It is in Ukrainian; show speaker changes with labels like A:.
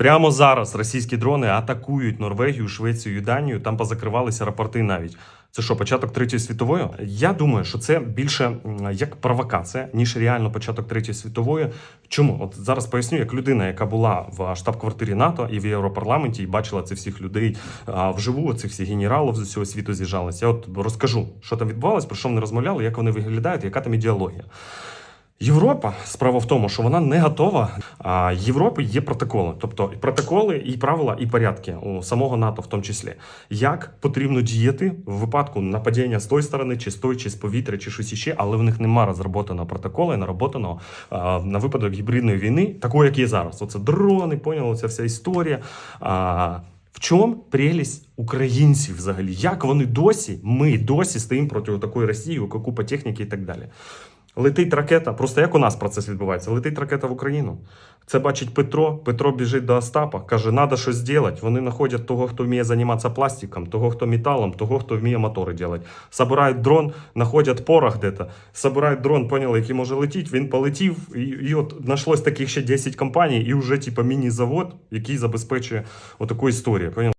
A: Прямо зараз російські дрони атакують Норвегію, Швецію і Данію. Там позакривалися рапорти навіть. Це що, початок третьої світової? Я думаю, що це більше як провокація, ніж реально початок третьої світової. Чому? От зараз поясню, як людина, яка була в штаб-квартирі НАТО і в Європарламенті, і бачила цих всіх людей вживу, цих всіх генералів з усього світу з'їжджалися. Я от розкажу, що там відбувалось, про що вони розмовляли, як вони виглядають, яка там ідеологія. Європа справа в тому, що вона не готова. А Європи є протоколи, тобто і протоколи, і правила, і порядки у самого НАТО, в тому числі, як потрібно діяти в випадку нападіння з тої сторони, чи з тої, чи з повітря, чи щось іще, але в них нема розроботаного протоколу і нароботаного а, на випадок гібридної війни, такої, як є зараз. Оце дрони, поняли, ця вся історія. А, в чому прелість українців взагалі? Як вони досі, ми досі стоїмо проти такої Росії, купа техніки і так далі. Летить ракета, просто як у нас процес відбувається? Летить ракета в Україну. Це бачить Петро. Петро біжить до Остапа, каже, треба щось зробити. Вони знаходять того, хто вміє займатися пластиком, того, хто металом, того, хто вміє мотори робити. Собирають дрон, знаходять порох де-то, собирають дрон, поняли, який може летіти. Він полетів, і, і от знайшлось таких ще 10 компаній, і вже типа міні-завод, який забезпечує отаку історію. Поняли?